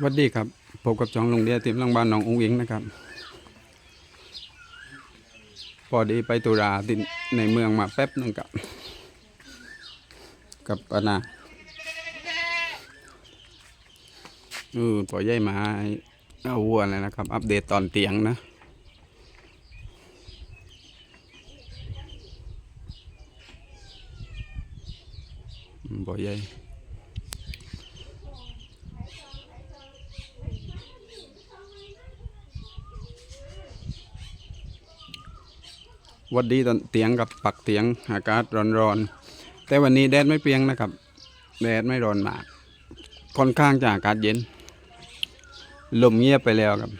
สวัสดีครับพบกับจองลงเดียทีมลังบ้านหนองอุ้งอิงนะครับ พอดีไปตุราที่ในเมืองมาแป๊บหนึงกับกับปานาอือปล่อยย่ายมาเอาวัวเลยนะครับ อัปเดตตอนเตียงนะปล่อยย่าย วัดดีตอนเตียงกับปักเตียงอากาศร้อนๆแต่วันนี้แดดไม่เปียงนะครับ แดดไม่ร้อนมาก ค่อนข้างจะอากาศเย็น ลมเงียบไปแล้วครับ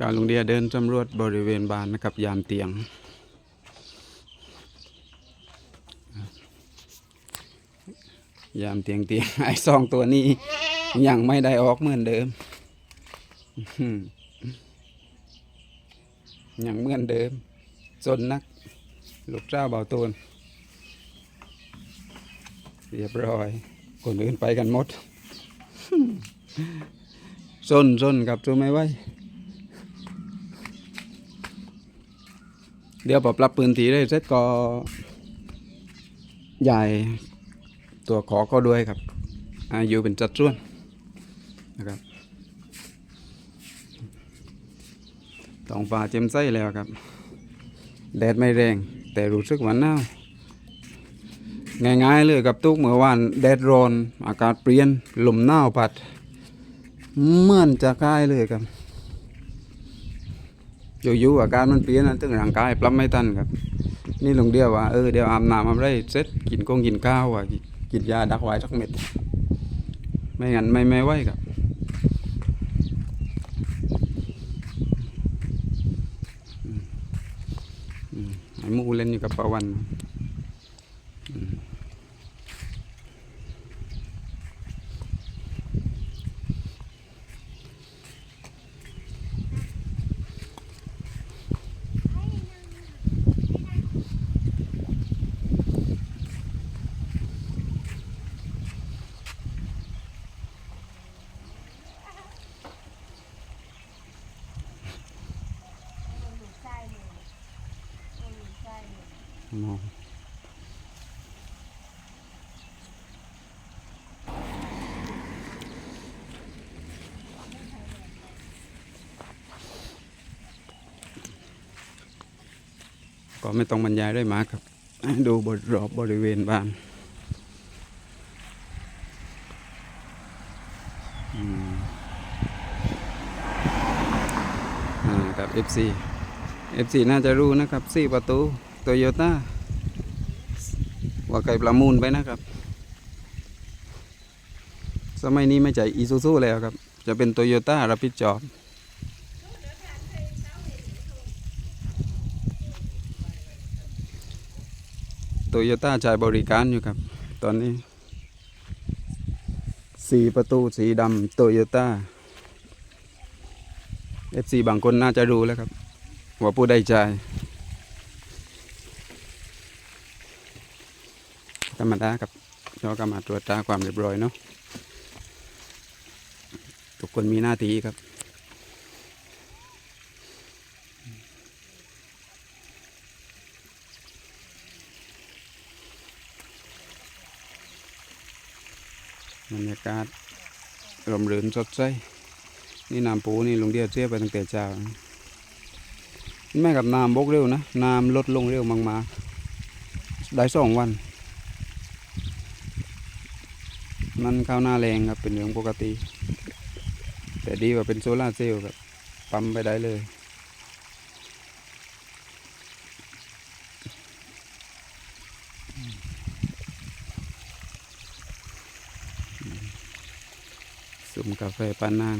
การลงเดียเดินสำรวจบริเวณบ้านนะครับ ยามเตียง ยามเตียงเตียงไอ้สองตัวนี้ยังไม่ได้ออกเหมือนเดิม อื้อหือยังเหมือนเดิมจนนัก ลูกเจ้าเบาตูนเรียบร้อย คนอื่นไปกันหมดส้นส้นกับจูไม่ไหวเดี๋ยวพอปรับพื้นทีได้เสร็จก็ ใหญ่ตัวขอก็ด้วยครับ อายุเป็นจัดส่วนนะครับ ท้องฟ้าเจ็มใสแล้วครับ แดดไม่แรง แต่รู้สึกว่าหนาวง่ายๆเลยกับทุกเมื่อวานแดดร้อน อากาศเปลี่ยนลมหนาวพัดเหมือนจะคลายเลยครับอยู่ๆอาการมันเปลี่ยนนะตึงร่างกายปรับไม่ทันครับ นี่ลงเดียวว่าเออเดี๋ยวอาบน้ำอาบไรเสร็จกินกงกินข้าวอะกิกินยาดักไว้สักเม็ด ไม่งั้นไม่ไม่ไหวครับ ไอ้หมูเล่นอยู่กับปาวันอืม มองก็ไม่ต้องบรรยายด้วยมากครับ ดูบริรอบบริเวณบ้านอ่ากับ FC FC น่าจะรู้นะครับสี่ประตู โตโยต้าว่าไก่ประมูลไปนะครับ สมัยนี้ไม่ใช่อีซูซูแล้วครับ จะเป็นโตโยต้ารับผิดชอบโตโยต้าจ่ายบริการอยู่ครับ ตอนนี้สีประตูสีดำโตโยต้า FC บางคนน่าจะรู้แล้วครับ ว่าผู้ได้ใจาย ธรรมดาครับเราก็มาตรวจตราความเรียบร้อยเนาะทุกคนมีหน้าที่ครับบรรยากาศร่มรื่นสดใสนี่น้ำปูนี่ลงเดียวเสียไปตั้งแต่เช้าแม่กับน้ำบกเร็วนะน้ำลดลงเร็วมากๆได้สองวัน มันข้าวหน้าแรงครับเป็นเรื่องปกติ แต่ดีกว่าเป็นโซลาร์เซลล์ครับปั๊มไปได้เลยสุ่มกาแฟปานนาง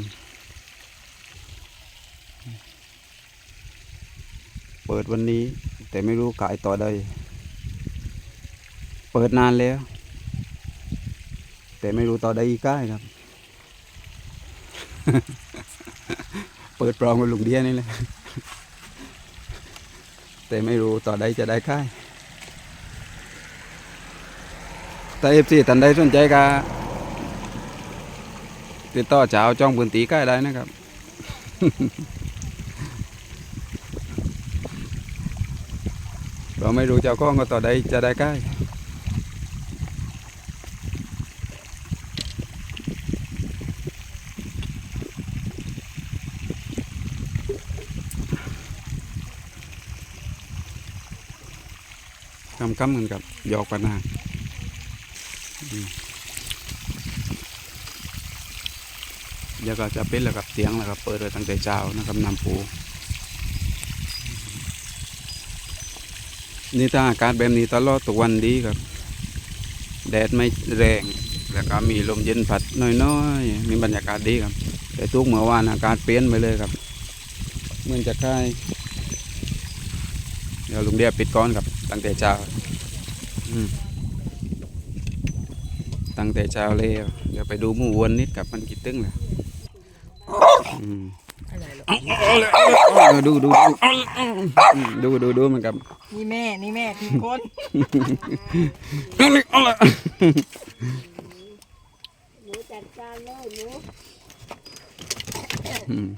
เปิดวันนี้แต่ไม่รู้ขายต่อได้เปิดนานแล้ว แต่ไม่รู้ต่อได้อีกได้ครับ เปิดปลอมกับลุงเดียนี่แหละแต่ไม่รู้ต่อได้จะได้ค่ายแต่เอฟซีท่านใดสนใจก็ติดต่อเจ้าจ้องพื้นที่ใกล้ได้นะครับ เราไม่รู้เจ้าของก็ต่อใดจะได้ใกล้ำกำกันกับยอกกันนะเดี๋ยวก็จะเป็นแล้วกับเสียงแล้วกับเปิดเลยตั้งแต่เช้านะครับนำปูนี่ถ้าอากาศแบบนี้ตลอดทุกวันดีครับ แดดไม่แรง แล้วก็มีลมเย็นพัดน้อยๆมีบรรยากาศดีครับ แต่ทุกเมื่อวานอากาศเปลี่ยนไปเลยครับเหมือนจะคล้าย ลุงเดียปิดก้อนครับ ตั้งแต่เช้าอืมตั้งแต่เช้าเลยเดี๋ยวไปดูหมูวนนิดกับมันกี่ตึ้งเลยอืมอะไรหรอเอาดูดูดูอืมดูดูดูมันกับนี่แม่นี่แม่พี่คนเอาเลยเอาเลยหนูจัดการเลยหนูอืม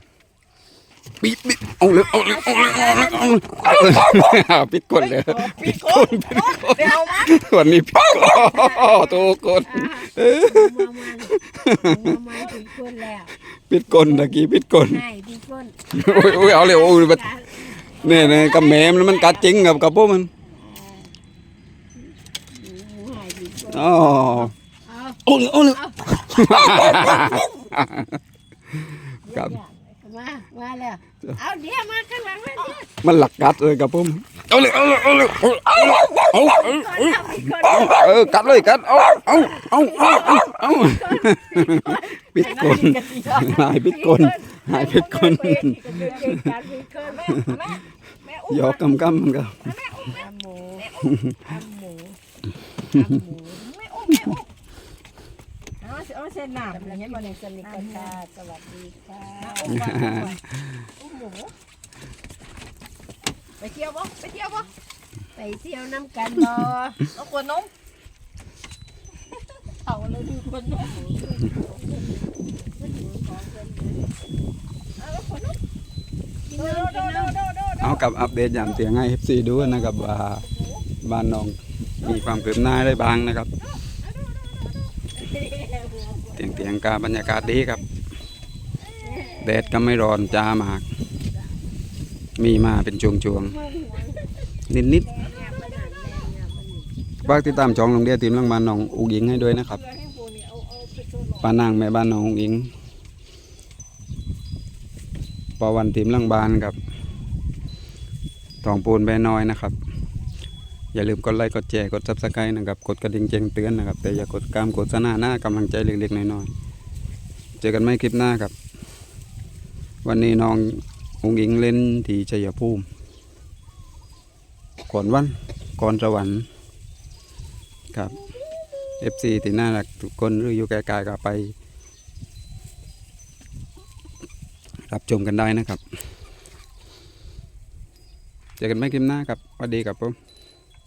ปิดปิดเอาเลยเอาเลยเอาเลยเอาเลยเอาเลยเอาปิดกดเลยพี่คนเดี๋ยวมาวันนี้ปิดกดตัวกดมามันมามันถึงคนปิดกดตะกี้ปิดกดให้พี่คนโอ้ยโอ้ยเอาเลยโอ้ยเนี่ยเนี่ยกับแม่มันมันกัดจริงกับกับพวกมันอ๋อโอ้ยโอ้ยกับ มามาแล้วเอาเดี๋ยวมาข้างหลังมาเดี๋ยวมันหลักกัดเลยกับพวกมันเอาเลยเอาเลยเอาเลยเอาเลยเอาเอาคนเอาพี่คนเออกัดเลยกัดเอาเอาเอาเอาเอาเอาปิดกดหายปิดกดหายปิดกดเก่งการพี่คนแม่แม่แม่อุ้มหยอกกำกำมันก็ทำหมูทำหมูทำหมูแม่อุ้มแม่อุ้ม เอาเอาเส้นหนามอย่างเงี้ยมาเนี่ยสนิทกันค่ะสวัสดีค่ะอุ้มก่อนอุ้มหมูไปเที่ยวบ่ไปเที่ยวบ่ไปเที่ยวน้ำกันบ่เอาขวดนมเอาเลยดูขวดนมเอาขวดนมกินโดน้ำโดกินโดน้ำโดโดโดเอากับอัปเดตอย่างเตียงให้ FC ดูนะครับว่าบ้านน้องมีความคืบหน้าได้บ้างนะครับ ยงเตียงกาบรรยากาศดีครับ แดดก็ไม่ร้อนจ้ามาก มีมาเป็นช่วงๆ นิดๆฝากติดตามช่องลงเดียทีมลังบ้านน้องอุกอิงให้ด้วยนะครับป้านางแม่บ้านน้องอุกอิงปอวันทีมลังบ้านครับทองปูนแบน้อยนะครับ อย่าลืมกดไลค์กดแชร์กดซับสไครต์นะครับกดกระดิ่งแจ้งเตือนนะครับ แต่อย่ากดกามโฆษณาหน้ากำลังใจเล็กๆน้อยๆเจอกันไม่คลิปหน้าครับ วันนี้น้ององอิงเล่นที่ชัยภูมิก่อนวันก่อนสวรรค์ครับ FC ที่น่ารักทุกคนหรืออยู่ไกลๆก็ไป รับชมกันได้นะครับ เจอกันไม่คลิปหน้าครับสวัสดีครับผม